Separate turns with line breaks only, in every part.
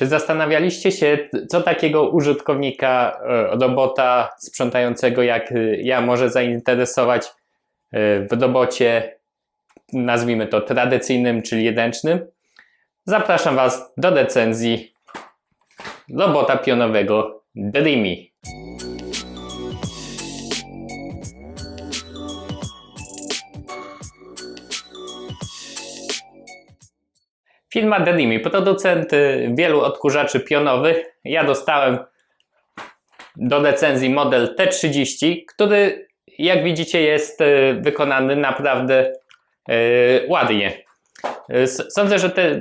Czy zastanawialiście się, co takiego użytkownika e, robota sprzątającego jak e, ja może zainteresować e, w robocie, nazwijmy to tradycyjnym, czyli jedyncznym? Zapraszam Was do recenzji robota pionowego Dreamy. Firma Dreamy, producent wielu odkurzaczy pionowych. Ja dostałem do recenzji model T30, który jak widzicie jest y, wykonany naprawdę y, ładnie. Y, Sądzę, że te,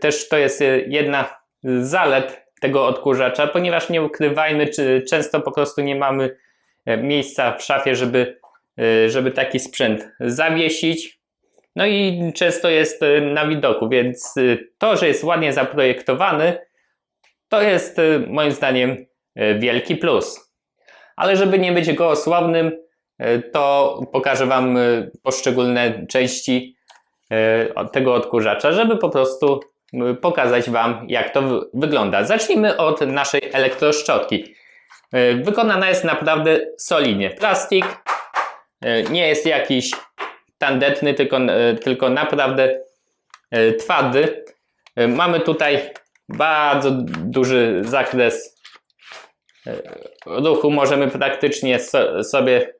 też to jest jedna z zalet tego odkurzacza, ponieważ nie ukrywajmy, czy często po prostu nie mamy miejsca w szafie, żeby, żeby taki sprzęt zawiesić. No i często jest y, na widoku, więc y, to, że jest ładnie zaprojektowany, to jest y, moim zdaniem wielki plus. Ale żeby nie być gołosławnym, y, to pokażę Wam poszczególne części tego odkurzacza, żeby po prostu pokazać Wam, jak to wy- wygląda. Zacznijmy od naszej elektroszczotki. Wykonana jest naprawdę solidnie. Plastik nie jest jakiś tandetny, tylko, e, tylko naprawdę e, twardy. E, Mamy tutaj bardzo duży zakres ruchu. Możemy praktycznie so, sobie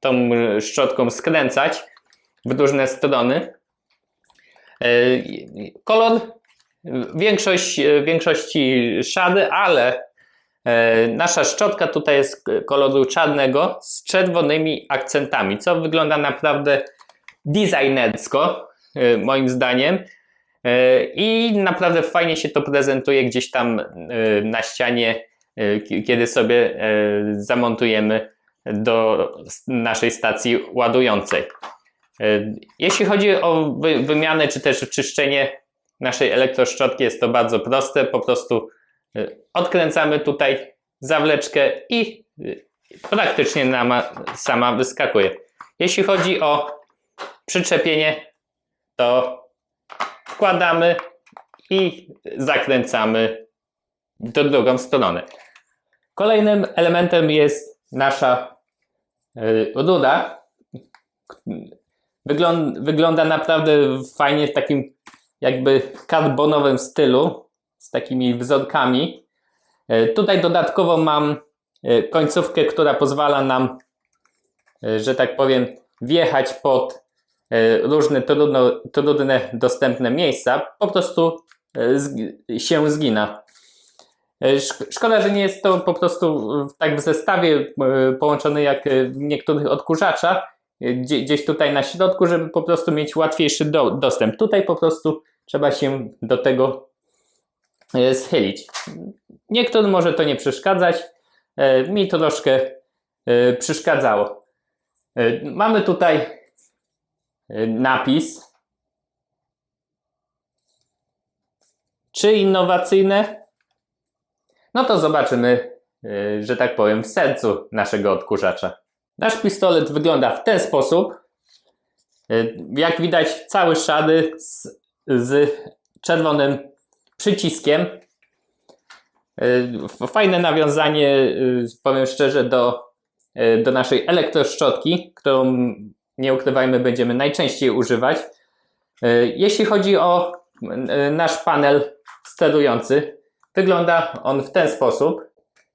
tą szczotką skręcać w różne strony. Kolor większość, większości szary, ale nasza szczotka tutaj jest koloru czarnego z czerwonymi akcentami, co wygląda naprawdę designersko, y, moim zdaniem. Y, I naprawdę fajnie się to prezentuje gdzieś tam y, na ścianie, ki- kiedy sobie zamontujemy do naszej stacji ładującej. Jeśli chodzi o wy- wymianę czy też czyszczenie naszej elektroszczotki, jest to bardzo proste. Po prostu odkręcamy tutaj zawleczkę i praktycznie sama wyskakuje. Jeśli chodzi o przyczepienie, to wkładamy i zakręcamy do drugą stronę. Kolejnym elementem jest nasza y, ruda. Wygląda, naprawdę fajnie w takim jakby karbonowym stylu z takimi wzorkami. Y, Tutaj dodatkowo mam y, końcówkę, która pozwala nam, że tak powiem, wjechać pod różne trudno, trudne dostępne miejsca, po prostu e, się zgina. E, szk- Szkoda, że nie jest to po prostu tak w zestawie e, połączone jak e, w niektórych odkurzaczach, e, gdzie, gdzieś tutaj na środku, żeby po prostu mieć łatwiejszy do, dostęp. Tutaj po prostu trzeba się do tego e, schylić. Niektórym może to nie przeszkadzać, e, mi to troszkę e, przeszkadzało. E, Mamy tutaj napis. Czy innowacyjne? No to zobaczymy, y, że tak powiem, w sercu naszego odkurzacza. Nasz pistolet wygląda w ten sposób. Y, Jak widać, cały szary z, z czerwonym przyciskiem. Y, Fajne nawiązanie, y, powiem szczerze, do, y, do naszej elektroszczotki, którą nie ukrywajmy, będziemy najczęściej używać. E, Jeśli chodzi o e, nasz panel sterujący, wygląda on w ten sposób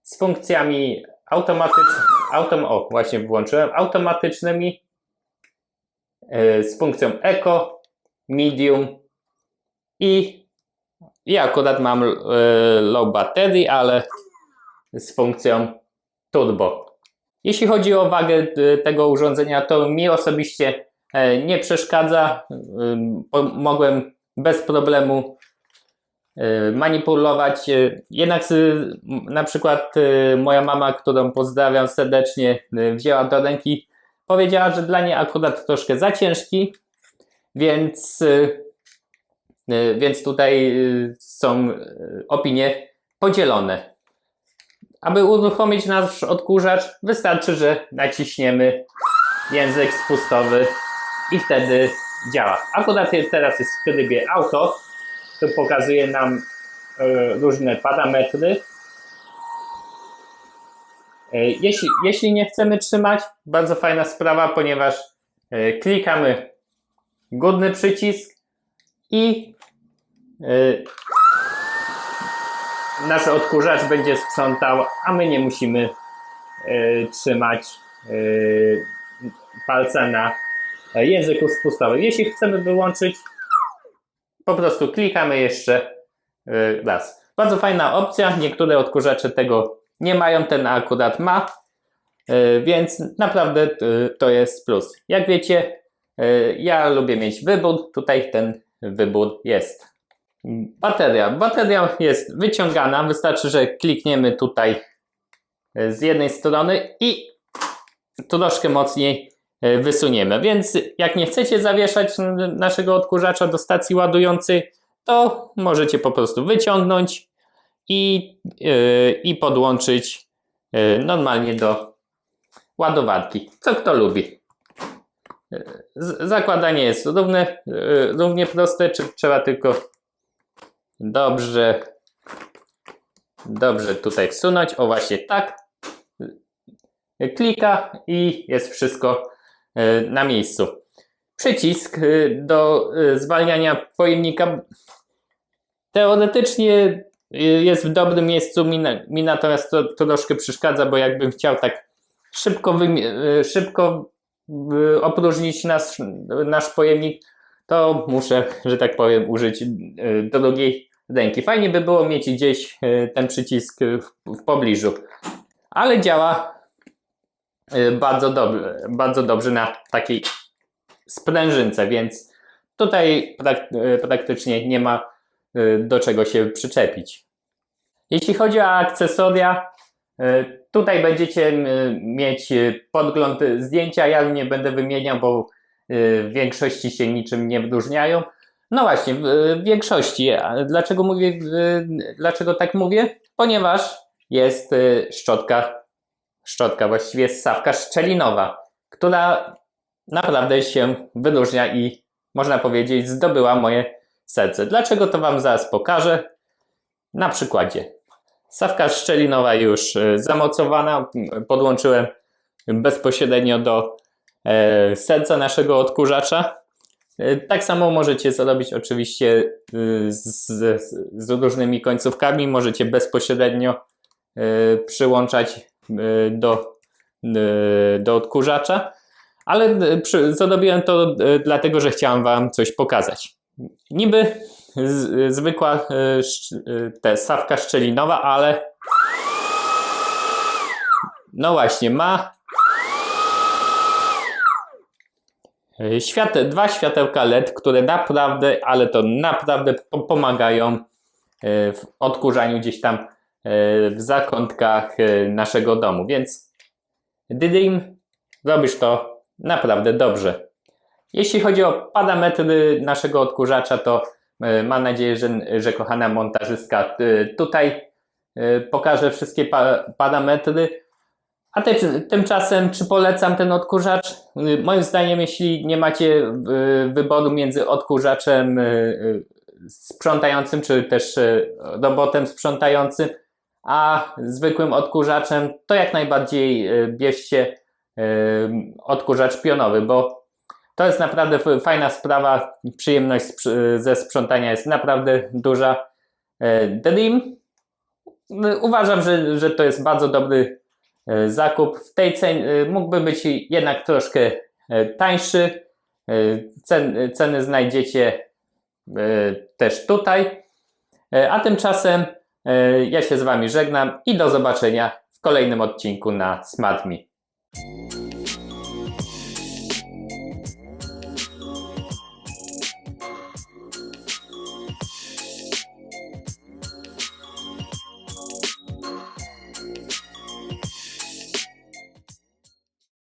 z funkcjami automatycznymi, autom, o właśnie włączyłem, automatycznymi, e, z funkcją Eco, Medium i ja akurat mam low battery, ale z funkcją Turbo. Jeśli chodzi o wagę y, tego urządzenia, to mi osobiście e, nie przeszkadza. Mogłem bez problemu y, manipulować. Y, Jednak na przykład moja mama, którą pozdrawiam serdecznie, wzięła do ręki, powiedziała, że dla niej akurat troszkę za ciężki, więc, więc tutaj są opinie podzielone. Aby uruchomić nasz odkurzacz, wystarczy, że naciśniemy język spustowy i wtedy działa. Akurat teraz jest w trybie auto, to pokazuje nam e, różne parametry. E, Jeśli, jeśli nie chcemy trzymać, bardzo fajna sprawa, ponieważ e, klikamy górny przycisk i nasz odkurzacz będzie sprzątał, a my nie musimy e, trzymać e, palca na języku spustowym. Jeśli chcemy wyłączyć, po prostu klikamy jeszcze e, raz. Bardzo fajna opcja. Niektóre odkurzacze tego nie mają, ten akurat ma, e, więc naprawdę e, to jest plus. Jak wiecie, e, ja lubię mieć wybór, tutaj ten wybór jest. Bateria. Bateria jest wyciągana, wystarczy, że klikniemy tutaj e, z jednej strony i troszkę mocniej e, wysuniemy. Więc jak nie chcecie zawieszać naszego odkurzacza do stacji ładującej, to możecie po prostu wyciągnąć i, e, i podłączyć e, normalnie do ładowarki. Co kto lubi. Z- Zakładanie jest równe, e, równie proste, czy trzeba tylko dobrze dobrze tutaj wsunąć. O właśnie tak klika i jest wszystko e, na miejscu. Przycisk e, do e, zwalniania pojemnika teoretycznie jest w dobrym miejscu, mi, mi natomiast to, to troszkę przeszkadza, bo jakbym chciał tak szybko, szybko opróżnić nasz, nasz pojemnik, to muszę, że tak powiem, użyć drugiej ręki. Fajnie by było mieć gdzieś e, ten przycisk e, w, w pobliżu, ale działa y, bardzo dobrze, bardzo dobrze na takiej sprężynce, więc tutaj prak, praktycznie nie ma do czego się przyczepić. Jeśli chodzi o akcesoria, tutaj będziecie mieć podgląd zdjęcia. Ja nie będę wymieniał, bo w większości się niczym nie wyróżniają. No właśnie, w, większości. Dlaczego mówię, y, dlaczego tak mówię? Ponieważ jest y, szczotka szczotka, właściwie ssawka szczelinowa, która naprawdę się wyróżnia i można powiedzieć zdobyła moje serce. Dlaczego to Wam zaraz pokażę? Na przykładzie. Ssawka szczelinowa już e, zamocowana, podłączyłem bezpośrednio do e, serca naszego odkurzacza. E, Tak samo możecie zrobić oczywiście e, z, z, różnymi końcówkami. Możecie bezpośrednio e, przyłączać e, do, do odkurzacza, ale przy, zrobiłem to dlatego, że chciałem Wam coś pokazać. Niby z, zwykła te sawka szczelinowa, ale no właśnie, ma świate, dwa światełka LED, które naprawdę, ale to naprawdę po- pomagają e, w odkurzaniu gdzieś tam e, w zakątkach e, naszego domu, więc Dydim, robisz to naprawdę dobrze. Jeśli chodzi o parametry naszego odkurzacza, to e, mam nadzieję, że, że kochana montażystka e, tutaj e, pokaże wszystkie pa, parametry. A ty, tymczasem, czy polecam ten odkurzacz? E, Moim zdaniem, jeśli nie macie e, wyboru między odkurzaczem e, sprzątającym, czy też robotem sprzątającym, a zwykłym odkurzaczem, to jak najbardziej bierzcie odkurzacz pionowy, bo to jest naprawdę fajna sprawa. Przyjemność ze sprzątania jest naprawdę duża. Dream uważam, że, że to jest bardzo dobry zakup. W tej cenie e, mógłby być jednak troszkę e, tańszy. E, Cen, ceny znajdziecie e, też tutaj. E, A tymczasem e, ja się z Wami żegnam i do zobaczenia w kolejnym odcinku na SmartMe.